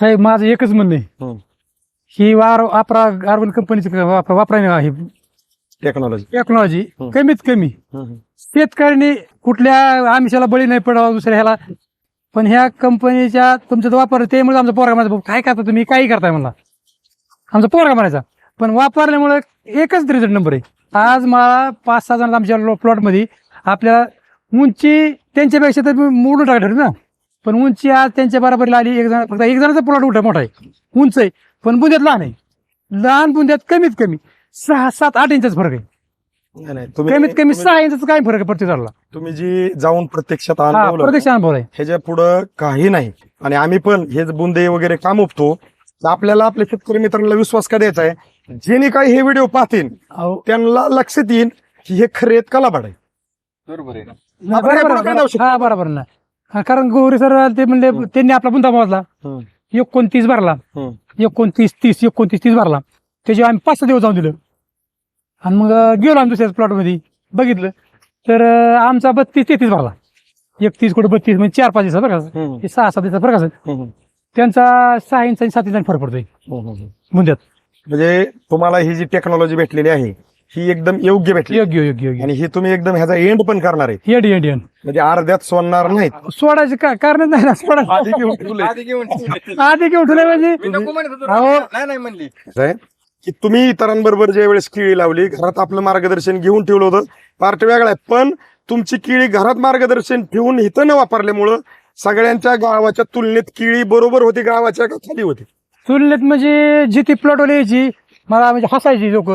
साहेब माझं एकच म्हणणं आहे. ही. वार वापरा कार्बन कंपनीची वापरा वापरा ही टेक्नॉलॉजी टेक्नॉलॉजी. कमीत कमी. शेतकऱ्यांनी कुठल्या आमिषाला बळी नाही पडावा दुसऱ्या ह्याला. पण ह्या कंपनीच्या तुमचा वापर त्यामुळे आमचा पोरगा म्हणायचा "भाऊ, काय करता तुम्ही? काही करताय म्हणला. आमचा पोरगा म्हणायचा. पण वापरल्यामुळे एकच रिझल्ट नंबर आहे. आज मला पाच सहा जण आमच्या प्लॉटमध्ये आपल्याला उंची त्यांच्यापेक्षा तर मोडून टाकलं ना. पण उंची आज त्यांच्या बरोबरीला आली एक जण फक्त एक जणाचा प्लॉट उठा मोठा आहे. उंच आहे. पण बुंद्यात लहान आहे. लहान बुंद्यात कमीत कमी सहा सात आठ इंचाचा फरक आहे. नाही, नाही, तुम्ही कमीत कमी तुम्ही- सहा इंचाचा काय फरक आहे प्रत्येक झाडाला. तुम्ही जी जाऊन प्रत्यक्षात हा अनुभवलं प्रत्यक्ष अनुभव आहे. ह्याच्या पुढं काही नाही. आणि आम्ही पण हे जे बुंदे वगैरे काम उपतो तर आपल्याला आपल्या शेतकरी मित्रांना विश्वास का द्यायचा आहे? जेणे काही हे व्हिडिओ पाहतील अहो, त्यांना लक्षात येईल की हे खरे आहेत कलाबाड आहे बरोबर आहे. नाही, आपण बरोबर काय आहे. लावू शकतो? हा बरोबर ना. हा, कारण गौरी सर ते म्हणले त्यांनी आपला बुंदा मोजला. एकोणतीस भरला. एकोणतीस तीस एकोणतीस तीस भरला. त्याच्यावर आम्ही पाच सहा दिवस जाऊन दिलं. आणि मग अं, गेलो आम्ही दुसऱ्या प्लॉटमध्ये. बघितलं. तर अं, आमचा बत्तीस तेहतीस भरला. एकतीस कुठे बत्तीस म्हणजे चार पाच दिवसात बरं का हे सहा सात दिवसात फरक असेल. त्यांचा सहा इंच आणि सात इंच फरक पडतोय. बुंद्यात. म्हणजे तुम्हाला ही जी टेक्नॉलॉजी भेटलेली आहे ही एकदम योग्य भेटली. योग्य योग्य योग्य. आणि ही तुम्ही एकदम ह्याचा एंड पण करणार आहे. हेड इंडियन म्हणजे अर्ध्यात सोडणार नाहीत. सोडायचे का? कारण नाही ना सोडा आधी घेऊन ठेवलंय. आधी घेऊन ठेवले. आधी घेऊन ठेवले म्हणजे? मी नको म्हणत होतो अहो. नाही नाही म्हणली. आहे की तुम्ही इतरांबरोबर ज्या वेळेस केळी लावली घरात आपलं मार्गदर्शन घेऊन ठेवलं होतं पार्ट वेगळा आहे. पण तुमची केळी घरात मार्गदर्शन ठेवून इथं न वापरल्यामुळं सगळ्यांच्या गावाच्या तुलनेत केळी बरोबर होती गावाच्या का खाली होती. तुलनेत म्हणजे जिथे प्लॉटवाले यायची मला म्हणजे हसायची लोक.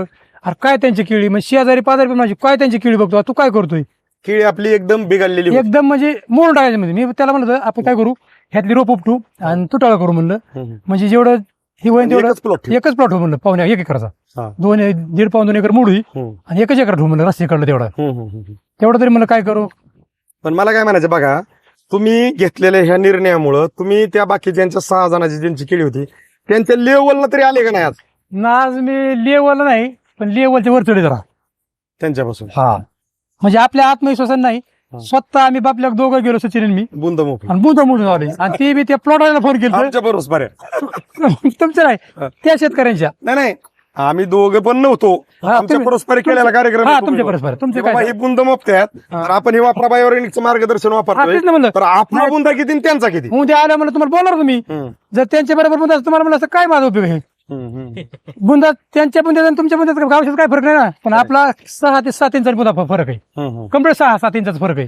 अरे काय त्यांची किळी? म्हणजे शेजारी पाजारी पण माझी काय त्यांची किळी बघतो? तू काय करतोय? केळी आपली एकदम बिघडलेली होती. एकदम म्हणजे मोडून टाकायचं म्हणजे. मी त्याला म्हणलं आपण काय करू? ह्यातली रोप उपटू आणि तुटाळा करू म्हणलं. म्हणजे जेवढं ही होईल तेवढं एकच प्लॉट एकच प्लॉट हो म्हणलं. पाहुण्या एक एकरचा. दोन दीड पाऊन दोन एकर मोडू आणि एकच एकर ठेवू म्हणलं रस्ते काढलं तेवढा. तेवढं तरी म्हणलं काय करू? पण मला काय म्हणायचं बघा तुम्ही घेतलेल्या ह्या निर्णयामुळं तुम्ही त्या बाकीच्यांच्या सहा जणांची ज्यांची केळी होती त्यांच्या लेवलला तरी आले का नाही आज? ना आज मी लेवल नाही. पण लेवलच्या वर चढे जरा. त्यांच्यापासून. हा. म्हणजे आपल्या आत्मविश्वासाने नाही. स्वतः आम्ही बापल्या दोघं गेलो सचिन आणि मी. बुंद मोठी आणि बुंदा मोडून आले आणि ते बी त्या प्लॉटवाल्याला फोन केला आमच्या बरोबर तुमचं नाही. त्या शेतकऱ्यांच्या. नाही नाही. आम्ही दोघं पण नव्हतो. हा, आमच्या तुम्ही- परस्पर केलेला कार्यक्रम हा आहे तुमच्या तुम्ही. परस्पर. तुमचे की बाबा काय ही बुंद हा. तर आपण हे वापरा बायोरेनिकचं मार्गदर्शन हा, वापरतोय तेच ना म्हणलं. तर आपला नाही. बुंदा किती आणि त्यांचा किती? उद्या आल्या म्हणलं तुम्हाला बोलणार तुम्ही. हम्म. जर त्यांच्या बरोबर बुंदा तुम्हाला म्हणलं असं काय माझा उपयोग आहे? हम्म, हम्म. बुंदा त्यांच्या बुंद्यात आणि तुमच्या बुंद्यात गावशात काय फरक नाही ना? पण आपला सहा ते सात इंचा बुंदा फ- फरक आहे. कंप्लीट सहा सात इंचाचा फरक आहे.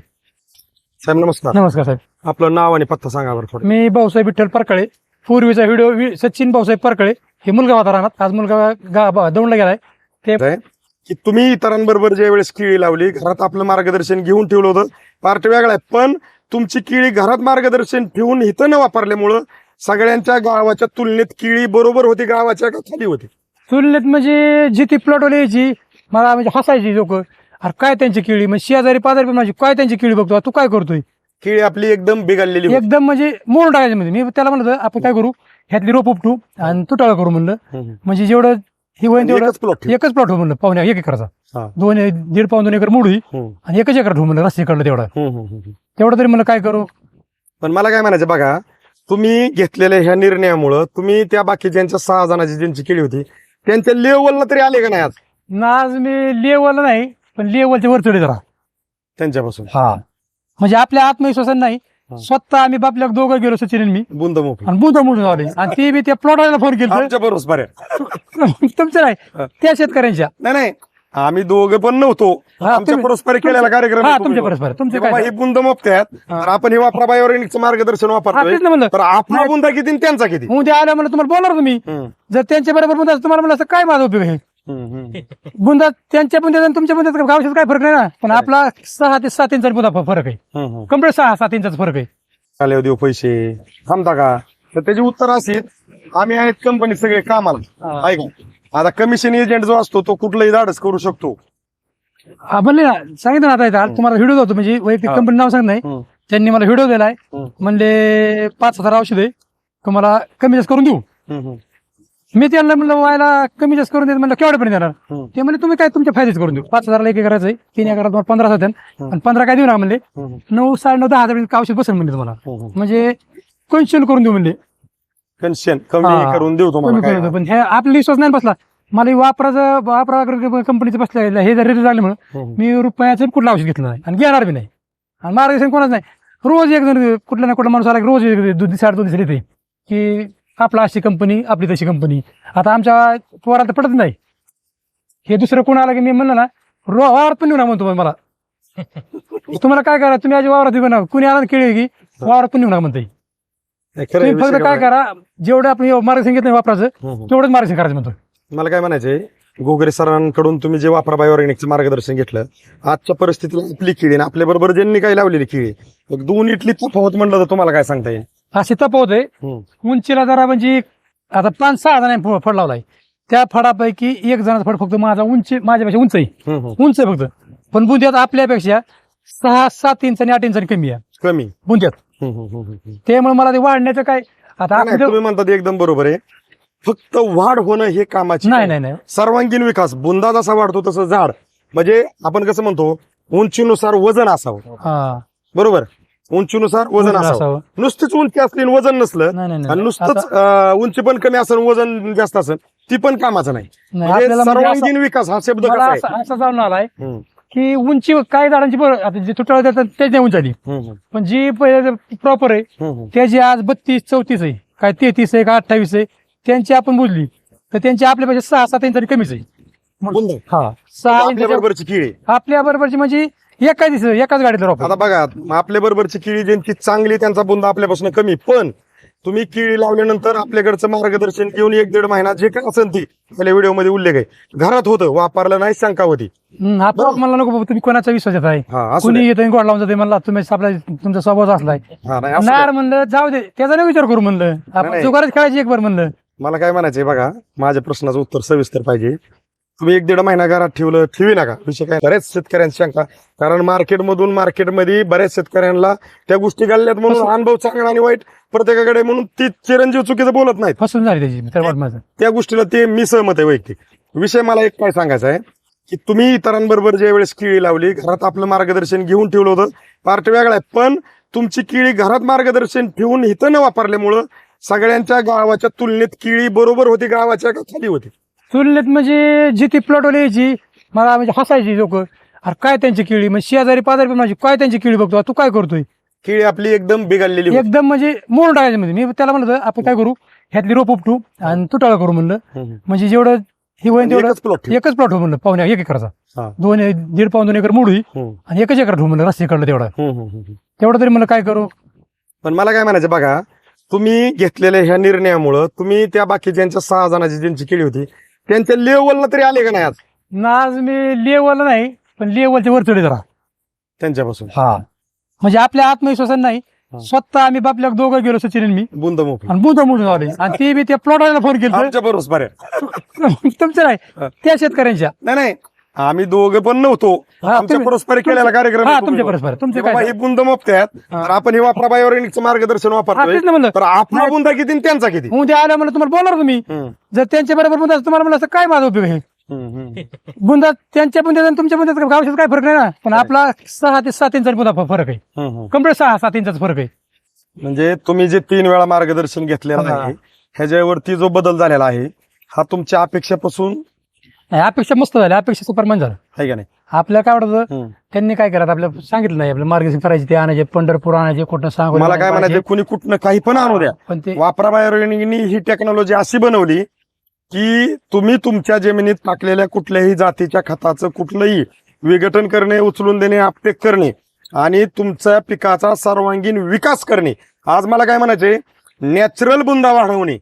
साहेब नमस्कार. नमस्कार साहेब. आपलं नाव आणि पत्ता सांगा बरं थोडं. मी भाऊसाहेब विठ्ठल परकळे. पूर्वीचा व्हिडिओ वि- सचिन भाऊसाहेब परकळे. हे मुलगा होता राहणार आज मुलगा गा- ब- दौंडला गेलाय. आहे की तुम्ही इतरांबरोबर ज्या वेळेस केळी लावली घरात आपलं मार्गदर्शन घेऊन ठेवलं होतं पार्ट वेगळा आहे. पण तुमची केळी घरात मार्गदर्शन ठेवून इथं न वापरल्यामुळं सगळ्यांच्या गावाच्या तुलनेत केळी बरोबर होती गावाच्या का खाली होती? तुलनेत म्हणजे जिथे प्लॉटवाले यायची मला म्हणजे हसायची लोक. अरे काय त्यांची किळी? म्हणजे शेजारी पाजारी पण माझी काय त्यांची किळी बघतो? तू काय करतोय? केळी आपली एकदम बिघडलेली होती. एकदम म्हणजे मोडून टाकायचं म्हणजे मी त्याला म्हणलं आपण काय करू? ह्यातली रोप उपटू आणि तुटाळा करू म्हणलं. हम्म. म्हणजे जेवढं ही होईल तेवढं एकच प्लॉट एकच प्लॉट हो म्हणलं. पाहुण्या एक एकरचा. दोन दीड पाऊन दोन एकर मोडू आणि एकच एकर ठेवू म्हणलं रस्ते काढलं तेवढा तेवढं तरी म्हणलं काय करू? पण मला काय म्हणायचं बघा तुम्ही घेतलेल्या ह्या निर्णयामुळं तुम्ही त्या बाकीच्यांच्या सहा जणांची ज्यांची केळी होती त्यांच्या लेवलला तरी आले का नाही आज? ना आज मी लेवल नाही पण लेवलच्या वर चढे जरा. त्यांच्यापासून. हा. म्हणजे आपल्या आत्मविश्वासाने नाही. स्वतः आम्ही बापल्या दोघं गेलो सचिन आणि मी. बुंद आणि बुंदा मोडून आले आणि ते बी त्या प्लॉटवाल्याला फोन केला आमच्या बरोबर तुमचं नाही. त्या शेतकऱ्यांच्या. नाही नाही. आम्ही दोघं पण नव्हतो. हा, आमच्या तुम्ही- परस्पर केलेला कार्यक्रम हा आहे तुमच्या तुम्ही. परस्पर तुमचे बाबा काय ही बुंद मोफत आहेत. हा. तर आपण हे वापरा बायोरेनिकचं मार्गदर्शन हा वापरतोय. तेच ना म्हणलं. तर आपला नाही. बुंदा किती आणि त्यांचा किती? उद्या आल्या म्हणलं तुम्हाला बोलणार तुम्ही. हम्म, जर त्यांच्या बरोबर बुंदा तुम्हाला म्हणलं असं काय माझा उपयोग आहे? हम्म, हम्म. बुंदा त्यांच्या बुंद्यात आणि तुमच्या बुंद्यात गावशात काय फरक नाही ना? पण आपला सहा ते सात इंचा बुंदा फ- फरक आहे. हम्म, हम्म. कंप्लीट सहा सात इंचाचा फरक आहे. आले देऊ पैसे. थांबता का? तर त्याची उत्तर असेल आम्ही आहेत कंपनी सगळे कामाला. ऐका. आता कमिशन एजंट जो असतो तो कुठलंही धाडस करू शकतो. हा म्हणले ना. सांगितलं ना आता इथं. आज तुम्हाला व्हिडिओ होतो म्हणजे वैयक्तिक. कंपनी नाव सांगत नाही. हम्म. त्यांनी मला व्हिडिओ दिलाय. हम्म. म्हणले पाच हजार औषध आहे. तुम्हाला कमी जास्त करून देऊ. हम्म, हम्म. मी त्यांना म्हणलं व्हायला कमी जास्त करून देत. म्हणलं केवढ्यापर्यंत देणार? हम्म. ते म्हणजे तुम्ही काय तुमच्या फायद्याच करून देऊ. पाच हजारला एक करायचं आहे. तीन एकरात तुम्हाला पंधरा हम्म. आणि पंधरा काय देऊ ना म्हणले? हम्म, नऊ साडे नऊ दहा हजार औषध बसेल म्हणले तुम्हाला. हम्म. म्हणजे कोणशन करून देऊ म्हणले? कन्शन कमी हा. करून देऊ तुम्हाला काय. पण हे आपला विश्वास नाही बसला. मला हे वापराचं वापरा कंपनीचं बसलं हे जर लागले म्हणून हम्म. मी रुपयाचं कुठलं औषध घेतलं नाही. आणि घेणार बी नाही. आणि मार्गदर्शन कोणाच नाही. रोज एक जण कुठला ना कुठला माणूस आला की रोज एक दोन साडे दोन दिवस येते. की आपला अशी कंपनी आपली तशी कंपनी आता आमच्या पोरात पडत नाही. हे दुसरं कोण आलं की मी म्हणलं ना रो वावरात पण नेऊ ना म्हणतो मला तुम्हाला काय करा तुम्ही आधी वावरात येऊ ना कुणी आला ना केळी की वावरात पण नेऊ ना म्हणते तुम्ही फक्त काय करा जेवढं आपण मार्गदर्शन घेतलं वापराचं हम्म, हम्म. तेवढंच मार्गदर्शन करायचं म्हणतो मला काय म्हणायचंय गोगरे सरांकडून तुम्ही जे वापरा बायोऑर्गॅनिकचं मार्गदर्शन घेतलं आजच्या परिस्थितीला आपली किळी आणि आपल्या बरोबर ज्यांनी काही लावलेली किळी दोन इटली तफावत म्हणलं तर तुम्हाला काय सांगता येईल? असे तपवत आहे हम्म. उंचीला जरा म्हणजे आता पाच सहा जणांनी फळ- लावलाय. त्या फळापैकी एक जणाचा फळ फक्त माझा उंची माझ्यापेक्षा उंच आहे. उंच आहे फक्त. पण बुंद्यात आपल्यापेक्षा सहा सात इंच आणि आठ इंच कमी आहे. कमी. बुंद्यात. त्यामुळे मला ते वाढण्याचं काय आता नाही, तुम्ही म्हणता ते एकदम बरोबर आहे. फक्त वाढ होणं हे कामाची नाही नाही नाही. सर्वांगीण विकास बुंदा जसा वाढतो तसं झाड. म्हणजे आपण कसं म्हणतो उंचीनुसार वजन असावं. हा. बरोबर? उंचीनुसार वजन असावं. असावं. नुसतीच उंची असली आणि वजन नसलं नाही नाही आणि नाही नुसतंच आता- अं, उंची पण कमी असेल वजन जास्त असेल ती पण कामाचं नाही. नाही, म्हणजे आपल्याला म्हणजे असं- सर्वांगीण विकास हा शब्द मला कसा आहे? असं आलाय हम्म, की उंची काही झाडांची बरं आता जे तुटाळ देतात त्याच नाही उंचाली पण जी प्रॉपर आहे. त्याची आज बत्तीस चौतीस आहे काय तेहतीस आहे का अठ्ठावीस आहे त्यांची आपण मोजली तर त्यांची आपल्यापेक्षा सहा सात इंचांनी कमीच आहे. हा. सहा आपल्या इंच बरोबरची किळी आपल्या बरोबरची म्हणजे एका दिवस एकाच गाडीतलं रोप आता बघा आपल्या बरोबरची किळी ज्यांची चांगली त्यांचा बुंदा आपल्यापासून कमी पण तुम्ही किळी लावल्यानंतर आपल्याकडचं मार्गदर्शन घेऊन एक दीड महिना जे काय असेल ती आपल्या व्हिडिओमध्ये उल्लेख आहे. घरात होतं वापरलं नाही शंका होती हम्म, हा मला नको बाबा, तुम्ही कोणाचा विश्वास येत आहे? हा असू कुणी द्या. येतं गोड लावून जाते म्हणला तुम्ही आपला तुमचा स्वभाव असलाय हा, नाही, असू द्या. नार म्हणलं जाऊ दे त्याचा नाही विचार करू म्हणलं. आपण नाही. जुगारच खेळायची एक बार म्हणलं. मला काय म्हणायचंय बघा माझ्या प्रश्नाचं उत्तर सविस्तर पाहिजे. तुम्ही एक दीड महिना घरात ठेवलं ठेवी नका. विषय काय? बऱ्याच शेतकऱ्यांची शंका. कारण मार्केटमधून मार्केटमध्ये बऱ्याच शेतकऱ्यांना त्या गोष्टी घालल्यात म्हणून अनुभव चांगला आणि वाईट प्रत्येकाकडे म्हणून ती चिरंजीव चुकीचं बोलत नाहीत. फसून झाली त्याची तर वाट माझं. त्या गोष्टीला ते मी सहमत आहे वैयक्तिक. विषय मला एक काय सांगायचा आहे की तुम्ही इतरांबरोबर ज्या वेळेस केळी लावली घरात आपलं मार्गदर्शन घेऊन ठेवलं होतं पार्ट वेगळा आहे. पण तुमची केळी घरात मार्गदर्शन ठेवून इथं न वापरल्यामुळं सगळ्यांच्या गावाच्या तुलनेत केळी बरोबर होती गावाच्या का खाली होती. तुलनेत म्हणजे जी ती प्लॉटवाली यायची मला म्हणजे हसायची लोक अरे काय त्यांची किळी? म्हणजे शेजारी पाजारी पण माझी काय त्यांची किळी बघतो? तू काय करतोय? केळी आपली एकदम बिघडलेली होती. एकदम म्हणजे मोडून टाकायचं म्हणजे मी त्याला म्हणलं आपण काय करू? ह्यातली रोप उपटू आणि तुटाळ करू म्हणलं. हम्म. म्हणजे जेवढं हे होईल तेवढं एकच प्लॉट एकच प्लॉट हो म्हणलं पाहुण्या एक एकरचा. हा. दोन दीड पाऊन दोन एकर मोडू आणि एकच एकर ठेवू म्हणलं रस्त्याकडलं तेवढा. तेवढं तरी म्हणलं काय करू? पण मला काय म्हणायचं बघा तुम्ही घेतलेल्या ह्या निर्णयामुळं तुम्ही त्या बाकीच्यांच्या सहा जणांची ज्यांची केळी होती त्यांच्या लेवलला तरी आले का नाही आज? ना आज मी लेवल नाही पण लेवलच्या वर चढे जरा त्यांच्यापासून. हा. म्हणजे आपल्या आत्मविश्वासाने नाही. स्वतः आम्ही बापल्या दोघं गेलो सचिन आणि मी. बुंद आणि बुंदा मोडून आले आणि ते बी त्या प्लॉटवाल्याला फोन केला आमच्या बरोबर तुमचं नाही. त्या शेतकऱ्यांच्या. नाही नाही. आम्ही दोघं पण नव्हतो. हा, आमच्या तुम्ही- परस्पर केलेला कार्यक्रम हा आहे तुमच्या. परस्पर तुमचे की बाबा ही बुंद मोफत आहेत. तर आपण हे वापरा बायोरेनिकचं मार्गदर्शन हा वापरतोय तेच ना म्हणलं. तर आपला. बुंदा किती आणि त्यांचा किती? उद्या आल्या म्हणलं तुम्हाला बोलणार तुम्ही. हम्म, जर त्यांच्या बरोबर बुंदा तुम्हाला म्हणलं असं काय माझा उपयोग आहे? हम्म, हम्म. बुंदा त्यांच्या बुंद्यात आणि तुमच्या बुंद्यात गावशात काय फरक नाही ना? पण आपला सहा ते सात इंचा बुंदा फरक आहे. हम्म, हम्म. कंप्लीट सहा सात इंचाचा फरक आहे. म्हणजे तुम्ही जे तीन वेळा मार्गदर्शन घेतलेलं हा. आहे ह्याच्यावरती जो बदल झालेला आहे हा तुमच्या अपेक्षेपासून अपेक्षा मस्त झाली अपेक्षा सुपरमॅन झालं. आहे का नाही? आपल्याला काय वाटतं? हम्म. त्यांनी काय करत आपल्या सांगितलं नाही आपलं मार्गदर्शन करायचे ते आणायचे पंढरपूर आणायचे कुठं सांगू मला काय म्हणायचं कुणी कुठनं काही पण आणू द्या. पण ते वापरा बायोरेनिकनी ही टेक्नॉलॉजी अशी बनवली की तुम्ही तुमच्या जमिनीत टाकलेल्या कुठल्याही जातीच्या खताचं कुठलंही विघटन करणे उचलून देणे आपटेक करणे आणि तुमच्या पिकाचा सर्वांगीण विकास करणे. आज मला काय म्हणायचे नॅचरल बुंदा वाढवणे.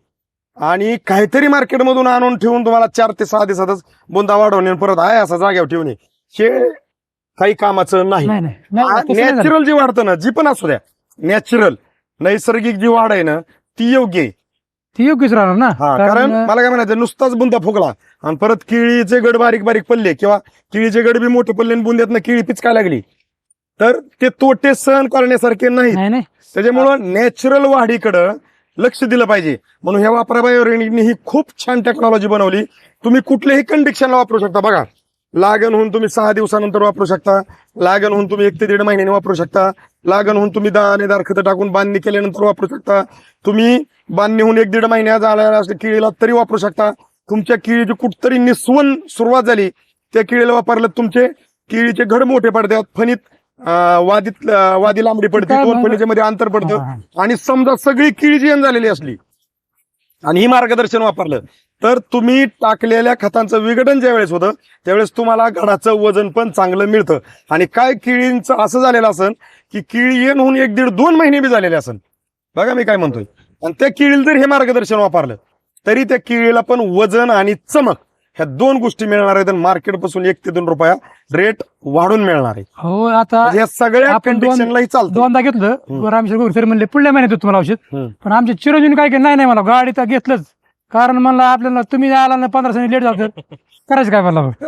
आणि काहीतरी मार्केटमधून आणून ठेवून तुम्हाला चार ते सहा दिवसातच बुंदा वाढवणे आणि परत आहे असा जाग्यावर ठेवणे. हे काही कामाचं नाही. नाही नाही, नाही तसं नाही झालं. नॅचरल जी वाढतं ना जी पण असू द्या नॅचरल नैसर्गिक जी वाढ आहे ना ती योग्य आहे. ती योग्यच राहणार ना? हा कारण मला काय म्हणायचं नुसताच बुंदा फुगला आणि परत केळीचे गड बारीक बारीक पडले किंवा केळीचे गड बी मोठे पडले आणि बुंद्यातनं केळी पिचकाय लागली तर ते तोटे सहन करण्यासारखे नाही त्याच्यामुळं नॅचरल वाढीकडं लक्ष दिलं पाहिजे. म्हणून ह्या वापराबायोरेनिकने ही खूप छान टेक्नॉलॉजी बनवली. तुम्ही कुठल्याही कंडिशनला वापरू शकता. बघा लागण होऊन तुम्ही सहा दिवसानंतर वापरू शकता. लागण होऊन तुम्ही एक ते दीड महिन्याने वापरू शकता. लागण होऊन तुम्ही दाणेदार खतं टाकून बांधणी केल्यानंतर वापरू शकता. तुम्ही बांधणी होऊन एक दीड महिन्यात झाला असल्या किळीला तरी वापरू शकता. तुमच्या किळीची कुठतरी निस्वन सुरुवात झाली. त्या किळीला वापरलं तुमचे किळीचे घड मोठे पडतात. फणीत वादीत वादी लांबडी पडते दोन? फणीच्या मध्ये अंतर पडतं. आणि समजा सगळी किळी जीवन झालेली असली आणि ही मार्गदर्शन वापरलं तर तुम्ही टाकलेल्या खतांचं विघटन ज्या वेळेस होतं त्यावेळेस तुम्हाला घडाचं वजन पण चांगलं मिळतं आणि काय किळींचं असं झालेलं असन की किळी येऊन होऊन एक दीड दोन महिने बी झालेले असन बघा मी काय म्हणतोय आणि त्या किळीला जर हे मार्गदर्शन वापरलं तरी त्या किळीला पण वजन आणि चमक ह्या दोन गोष्टी मिळणार आहेत मार्केटपासून एक ते दोन रुपया रेट वाढून मिळणार आहे हो आता म्हणजे या सगळ्या कंडिशनलाही चालतं दोनदा घेतलं. रामेश्वर म्हणले पुढल्या महिन्यात तुम्हाला औषध. पण आमचे चिरंजीव काय नाही नाही मला गाडी तर घेतलंच कारण म्हणलं आपल्याला तुम्ही आला ना पंधरा सेकंड लेट झालं करायचं काय मला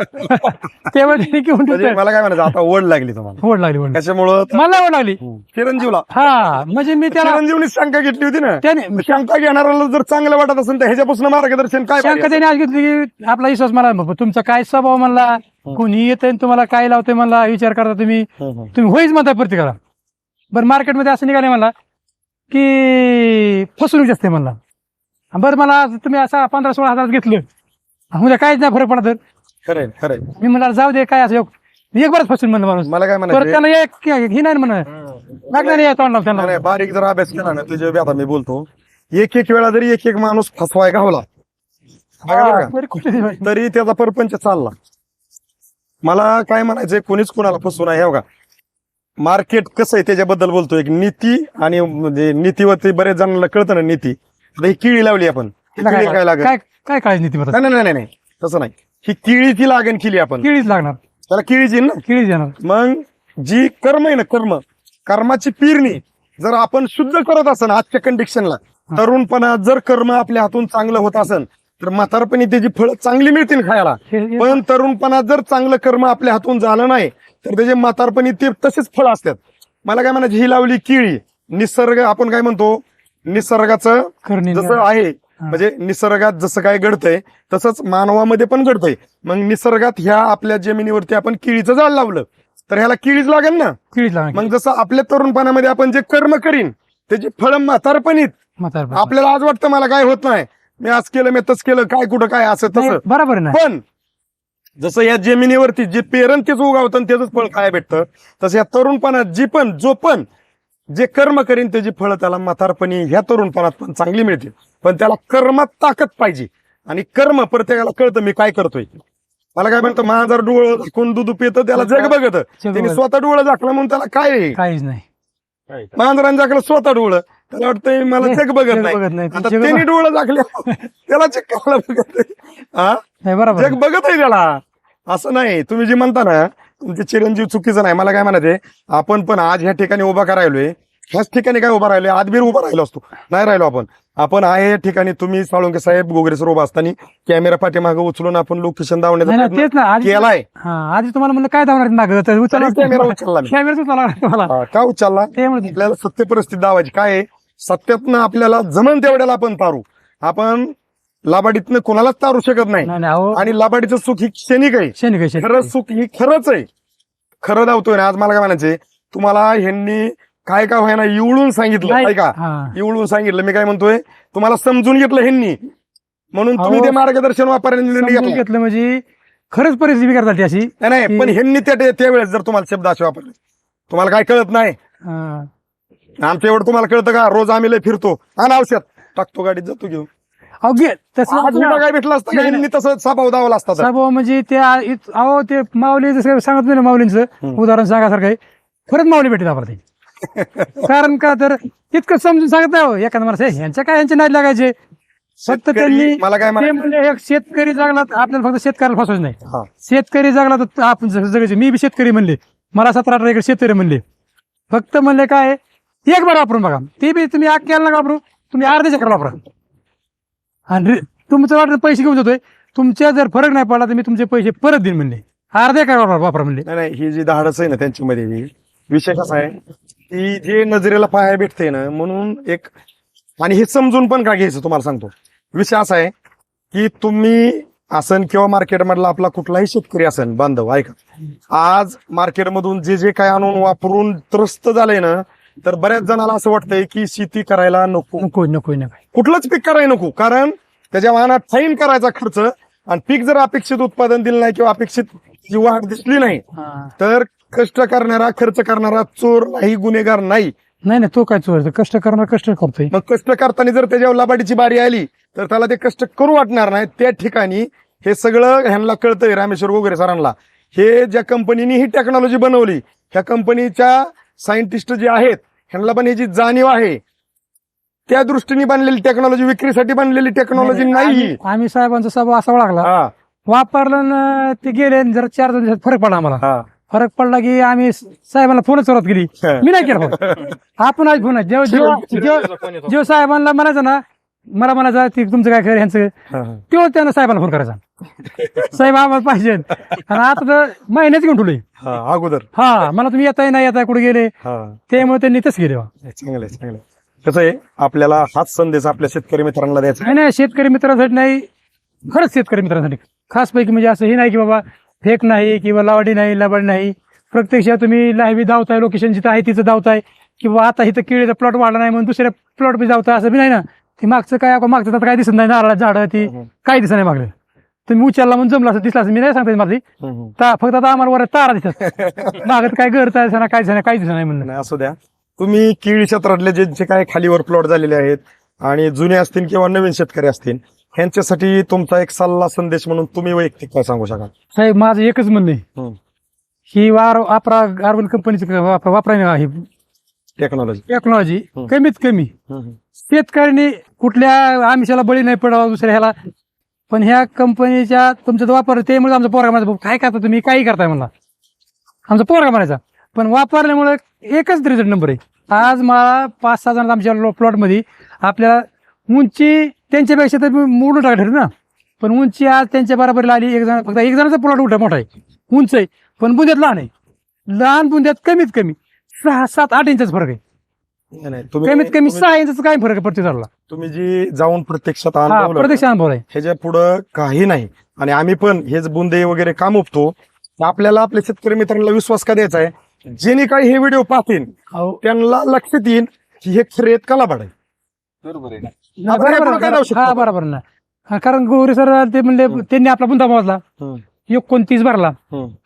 घेऊन म्हणजे ठेवलं. मला काय म्हणायचं आता ओढ लागली तुम्हाला. ओढ लागली ओढ त्याच्यामुळं मला ओढ लागली. चिरंजीवला. हा म्हणजे मी त्याला चिरंजीवनी शंका घेतली होती ना. त्याने शंका घेणाऱ्याला जर चांगलं वाटत असेल तर ह्याच्यापासून मार्गदर्शन काय शंका पाहिजे? त्याने आज घेतली की आपला विश्वास मला बाबा, तुमचा काय स्वभाव म्हणला? कोणी येतंय आणि तुम्हाला काय लावतंय म्हणला? विचार करता तुम्ही. तुम्ही होईच म्हणताय प्रत्येकाला बरं मार्केटमध्ये असं निघाले मला की फसवणूक जास्त आहे म्हणला. बरं मला तुम्ही असा पंधरा सोळा हजार घेतलं. उद्या काहीच नाही फरक पडत. खरंय खरंय मी म्हणला जाऊ दे काय असं एक- एक बरंच फसून म्हणलं माणूस. मला काय परत म्हणायचं त्याला एक ही नाही म्हणा लागणार नाही तोंडला त्यांना. नाही, बारीक जर अभ्यास केला ना तुझ्या बी आता मी बोलतो. एक एक वेळा जरी एक एक माणूस फसवाय गावला बघा बरं का? तरी कुठे नाही. तरी त्याचा परपंच चालला. मला काय म्हणायचंय कोणीच कोणाला फसवू नाही हे बघा. मार्केट कसं आहे त्याच्याबद्दल बोलतो. एक नीती आणि म्हणजे नीतीवरती बरेच जणांना कळतं ना नीती. आता ही किळी लावली आपण. ही तिला किळी काय लागेल? काय काय काळजी नाही ती नाही नाही नाही नाही. तसं नाही. ही किळीची लागण केली आपण. किळीच लागणार. त्याला किळीची ना? किळीच येणार. मग जी कर्म आहे ना कर्म कर्माची पेरणी जर आपण शुद्ध करत असन आजच्या कंडिशनला तरुणपणात जर कर्म आपल्या हातून चांगलं होत असन तर म्हातारपणी त्याची फळं चांगली मिळतील खायला. हे- हे- पण तरुणपणात जर चांगलं कर्म आपल्या हातून झालं नाही तर त्याचे म्हातारपणी ते तसेच फळ असतात. मला काय म्हणायची ही लावली किळी निसर्ग आपण काय म्हणतो निसर्गाचं जसं आहे म्हणजे निसर्गात जसं काय घडतंय तसंच मानवामध्ये पण घडतंय. मग निसर्गात ह्या आपल्या जमिनीवरती आपण केळीचं झाड लावलं तर ह्याला केळीच लागेल ना? किळीच लागणार मग जसं आपल्या तरुणपणामध्ये आपण जे कर्म करीन त्याची फळं म्हातारपणीत म्हातारपणी. आपल्याला आज वाटतं मला काय होत नाही. मी आज केलं मी तस केलं काय कुठं काय असं तसं. बरोबर पण जसं या जमिनीवरती जे पेरण तेच उगावतं त्याच फळ काय भेटतं तसं या तरुणपणात जी पण जो पण जे कर्म करीन त्याची फळं त्याला म्हातारपणी ह्या तरुणपणात पण चांगली मिळतील. पण त्याला कर्मात ताकद पाहिजे. आणि कर्म प्रत्येकाला कळतं मी काय करतोय. मला काय म्हणतं माझा डोळं झाकून दूध पितं त्याला जग बघत. त्यांनी. स्वतः डोळं झाकलं म्हणून त्याला काय आहे? काहीच नाही. मांजरांनी झाकलं स्वतः डोळं. त्याला वाटतंय मला जग बघत नाही. बघत नाही. आता जग त्यांनी डोळं झाकले. त्याला जग बघत नाही. हा? नाही बरोबर जग बघत आहे त्याला. असं नाही. तुम्ही जे म्हणता ना तुमचे चिरंजीव चुकीचं नाही. मला काय म्हणायचे आपण पण आज ह्या ठिकाणी उभा करायलोय ह्याच ठिकाणी काय उभा राहिलोय? आजबीर उभा राहिलो असतो. नाही राहिलो आपण. आपण आहे या ठिकाणी तुम्ही साळुंके साहेब गोगरे सर उभा असताना कॅमेरा पाठीमागे उचलून आपण लोकेशन नाही तेच ना आधी केलाय. हा आधी तुम्हाला म्हणलं काय धावणार माग? तर उचलला कॅमेरा उचलला मी. उचलला लागला तुम्हाला. हा, का उचलला? ते म्हणते. आपल्याला सत्य परिस्थिती दावायची. काय आहे? सत्यातनं आपल्याला जमन तेवढ्याला आपण तारू आपण लाबाडीतनं कोणालाच तारू शकत नाही. नाही नाही अहो. आणि लाबाडीचं सुख ही क्षणिक आहे. शेणी काय खरं सुख ही खरंच आहे. खरं धावतोय ना आज मला काय म्हणायचंय? तुम्हाला ह्यांनी काय काय व्हायना इवळून सांगितलं नाही. ऐका. हा. इवळून सांगितलं. मी काय म्हणतोय? तुम्हाला समजून घेतलं ह्यांनी. म्हणून तुम्ही अहो, ते मार्गदर्शन वापरायला समजून घेतला. घेतलं म्हणजे खरंच परिस्थिती बिघडतात ती अशी. नाही, नाही पण ह्यांनी त्या त्यावेळेस जर तुम्हाला शब्द असे वापरले. तुम्हाला काय कळत नाही? हा. आमच्या एवढं तुम्हाला कळतं का? रोज आम्ही लय फिरतो. आणि औषध. टाकतो गाडीत जातो घेऊन. अहो घे. तसं काय भेटलं असतं? नाही, तसं साभाव दावला असता तर. म्हणजे ते आ- इत- अहो ते माऊली जसं सांगत नाही ना माऊलींचं हम्म. उदाहरण सांगासारखं आहे. खरंच माऊली भेटत आपल्याला ते कारण का तर इतकं समजून सांगत नाही हो. एखादा माणूस "हे, यांच्या काय यांचे नाही लागायचे? फक्त शेतकरी- त्यांनी मला काय ते म्हणजे एक शेतकरी जगला तर आपल्याला फक्त शेतकऱ्याला फसवायचं नाही. हा. शेतकरी जगला तर आपण जग- जगायचे. मी बी शेतकरी म्हणले. मला सतरा अठरा एकर शेतकरी म्हणले. फक्त म्हणले काय? एक बार वापरून बघा. ते बी तुम्ही आग केला नका वापरू? तुम्ही अर्ध्या चक्र वापरा. आणि रे- तुमचं वाटतं पैसे घेऊन जातोय. तुमच्या जर फरक नाही पडला तर मी तुमचे पैसे परत देईन म्हणले. अर्ध्या काय वापरा वापरा म्हणले. नाही नाही ही जी धाडस आहे ना त्यांच्यामध्ये ही, विषय कसा आहे ती जे नजरेला पाहायला भेटते ना म्हणून एक आणि हे समजून पण का घ्यायचं तुम्हाला सांगतो. विषय असा आहे की तुम्ही असन किंवा मार्केटमधला आपला कुठलाही शेतकरी असन बांधव ऐका. आज मार्केटमधून जे जे काय आणून वापरून त्रस्त झालंय ना तर बऱ्याच जणाला असं वाटतंय की शेती करायला नको. नको नको नको. कुठलंच पीक करायला नको कारण त्याच्या वाहनात फाईन करायचा खर्च आणि पीक जर अपेक्षित उत्पादन दिलं नाही किंवा अपेक्षित जी वाढ दिसली नाही. तर कष्ट करणारा खर्च करणारा चोर नाही गुन्हेगार नाही. नाही नाही तो काय चोर कष्ट करणार कष्ट करतोय. मग कष्ट करताना जर त्याच्यावर लबाडीची बारी आली तर त्याला ते कष्ट करू वाटणार नाही. त्या ठिकाणी हे सगळं ह्यांना कळतंय रामेश्वर गोगरे सरांना. हे ज्या कंपनीने ही टेक्नॉलॉजी बनवली ह्या कंपनीच्या सायंटिस्ट जे आहेत ह्यांना पण ह्याची जाणीव आहे. त्या दृष्टीने बनलेली टेक्नॉलॉजी विक्रीसाठी बनलेली टेक्नॉलॉजी नाही ही. आम्ही- आम्ही साहेबांचा स्वभाव असा ओळखला हा. वापरलं न ते गेले न जरा चार दोन दिवसात फरक पडला आम्हाला. हा. फरक पडला की आम्ही साहेबांना फोनच सुरुवात केली मी नाही केला. फोन आपण आज फोन जेव्हा जेव्हा जेव्हा जेव्हा साहेबांना म्हणायचं ना मला म्हणायचं ते तुमचं काय खरं ह्यांचं. तेव्हा त्यांना साहेबांना फोन करायचा. साहेब आम्हाला पाहिजे. आणि आता तर महिन्याच घेऊन ठेवले हा अगोदर. हा मला तुम्ही येताय नाही येताय कुठे गेले? त्यामुळे त्यांनी तस गेले बा. चांगलंय चांगलंय कसं आहे आपल्याला हाच संदेश आपल्या शेतकरी मित्रांना द्यायचा नाही नाही शेतकरी मित्रांसाठी नाही. खरंच शेतकरी मित्रांसाठी. खास पैकी म्हणजे असं हे नाही की बाबा फेक नाही किंवा लावाडी नाही लबाडी नाही. प्रत्यक्षात तुम्ही लाईव्ह धावताय लोकेशन जिथं आहे तिथं धावताय. किंवा आता इथं केळीचा प्लॉट वाढला नाही म्हणून दुसऱ्या प्लॉट बी धावताय असं बी नाही ना? ते मागचं काय आपण मागचं तर काय दिसत नाही नारळा झाडं ती. काही दिसत नाही मागलं. तुम्ही उचलला म्हणून जमला असं दिसला असं मी नाही सांगता माझी. ता फक्त आता आम्हाला वर तारा दिसत मागत काय गरज आहे काय नाही काही दिसत नाही म्हणलं नाही असू द्या. तुम्ही केळी क्षेत्रातले जे जे काय खालीवर प्लॉट झालेले आहेत आणि जुने असतील किंवा नवीन शेतकरी असतील ह्यांच्यासाठी तुमचा एक सल्ला संदेश म्हणून तुम्ही वैयक्तिक काय सांगू शकाल? साहेब माझं एकच म्हणणं आहे. ही वार वापरा कार्बन कंपनीचं वापरा वापरा टेक्नॉलॉजी टेक्नॉलॉजी हम्म. कमीत कमी. शेतकऱ्यांनी कुठल्या आमिषाला बळी नाही पडावा दुसऱ्या ह्याला. पण ह्या कंपनीच्या तुमचा जो वापर त्यामुळे आमचा पोरगा म्हणायचा "भाऊ, काय करता तुम्ही? काही करताय? म्हणला. आमचा पोरगा म्हणायचा पण वापरल्यामुळे एकच रिझल्ट नंबर आहे. आज मला पाच सहा जण आमच्या प्लॉटमध्ये आपल्याला उंची त्यांच्यापेक्षा तर मोडून टाका ठरली ना. पण उंची आज त्यांच्या बरोबरीला आली एक जण फक्त एक जणाचा प्लॉट उठा मोठा आहे. उंच आहे. पण बुंद्यात लहान आहे. लहान बुंद्यात कमीत कमी सहा सात आठ इंचाचा फरक आहे. नाही, नाही, तुम्ही कमीत कमी तुम्ही- सहा इंचाचा काय फरक आहे प्रत्येक झाडाला? तुम्ही जी जाऊन प्रत्यक्षात हा अनुभवलं प्रत्यक्ष अनुभव आहे. ह्याच्या पुढं काही नाही. आणि आम्ही पण हेच बुंदे वगैरे का मुकतो आपल्याला आपल्या शेतकरी मित्रांना विश्वास का द्यायचा आहे? जेणे काही हे व्हिडिओ पाहतील अहो, त्यांना लक्षात येईल की हे खरेत कला आहे. बरोबर आहे आपण बरोबर यापुढे काय आहे. लावू शकतो? हा बरोबर ना. हा, कारण गौरी सर ते म्हणले त्यांनी आपला बुंदा मोजला. एकोणतीस भरला.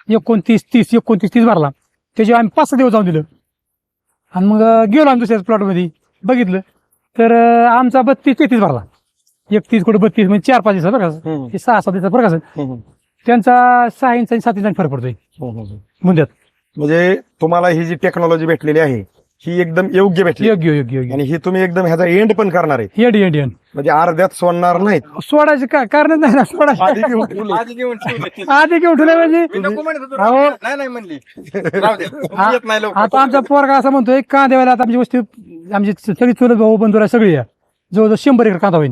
एकोणतीस तीस एकोणतीस तीस भरला. त्याच्यावर आम्ही पाच दिवस जाऊन दिलं. आणि मग गेलो आम्ही दुसऱ्या प्लॉटमध्ये. बघितलं. तर आमचा बत्तीस तेहतीस भरला. एकतीस कुठे बत्तीस म्हणजे चार पाच का हे सहा सात दिवसात बरं का सर त्यांचा सहा इंच आणि सात इंचांनी फरक पडतोय. बुंद्यात म्हणजे तुम्हाला ही जी टेक्नॉलॉजी भेटलेली आहे ही एकदम योग्य भेटली योग्य योग्य योग्य आणि ही तुम्ही एकदम ह्याचा एंड पण करणार आहे हेड इंडियन म्हणजे अर्ध्यात सोडणार नाहीत सोडायचं का कारण नाही ना सोडायचं आधी घेऊन ठेवले. आधी घेऊन ठेवले. आधी घेऊन ठेवलं म्हणजे मी नको म्हणत होतो. अहो. नाही नाही म्हणली राहू दे. हा. येत नाही लवकर. आता आमचा पोरगा असं म्हणतोय कांद्यावाला आता आमची वस्ती आमची सगळी चुलत भाऊ बंधुरा सगळी आहे जवळजवळ शंभर एकर कांदा होईल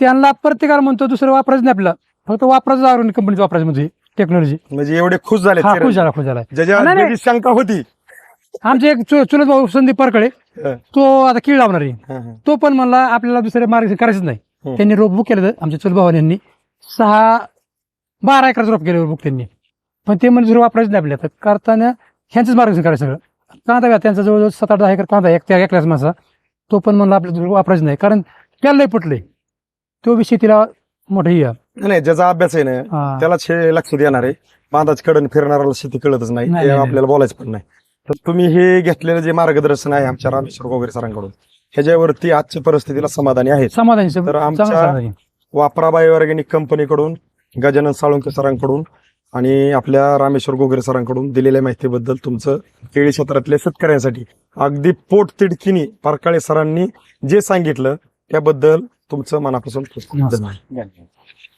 त्यांना प्रत्येकाला म्हणतो दुसरं वापरायचं नाही आपल्याला फक्त वापरायचं आवरून कंपनीचं वापरायचं म्हणजे टेक्नॉलॉजी म्हणजे एवढे खुश झाले हा खुश झाला खुश झाला नाही, नाही. शंका होती आमचे एक चु- चुलत भाऊ संदीप परकडे तो आता कीड लावणार आहे. तो पण म्हणला आपल्याला दुसरे मार्ग करायचंच नाही. त्यांनी रोप बुक केलं होतं, आमच्या चुलत भावाने यांनी. सहा बारा एकराचं रोप केलं बुक त्यांनी. पण ते म्हणजे वापरायचं नाही आपल्याला तर करताना ह्यांचंच मार्गदर्शन करायचं सगळं. कांदा बी त्यांचा जवळजवळ सात आठ दहा एकर कांदा आहे, एक त्या एकल्याच माणसा. तो पण म्हणला आपल्याला वापरायचं नाही. कारण त्याला लय पटलंय तो बी शेतीला मोठं ही आहे. नाही, ज्याचा अभ्यास आहे ना हा. त्यालाच हे लक्ष देणार आहे. बांधाच कडन फिरणाऱ्याला शेती कळतच नाही नाही, आपल्याला बोलायचं पण नाही. तर तुम्ही हे घेतलेलं जे मार्गदर्शन आहे आमच्या रामेश्वर वगैरे सरांकडून ह्याच्यावरती आजच्या परिस्थितीला समाधानी आहेत. समाधानी तर चांगलं आमच्या- समाधानी. वापरा बायो ऑर्गॅनिक कंपनीकडून गजानन साळुंके सरांकडून आणि आपल्या रामेश्वर गोगरे सरांकडून दिलेल्या माहितीबद्दल तुमचं केळी क्षेत्रातल्या शेतकऱ्यांसाठी अगदी पोट तिडकीनी पारकाळे सरांनी जे सांगितलं त्याबद्दल तुमचं मनापासून खूप खूप धन्यवाद. धन्यवाद.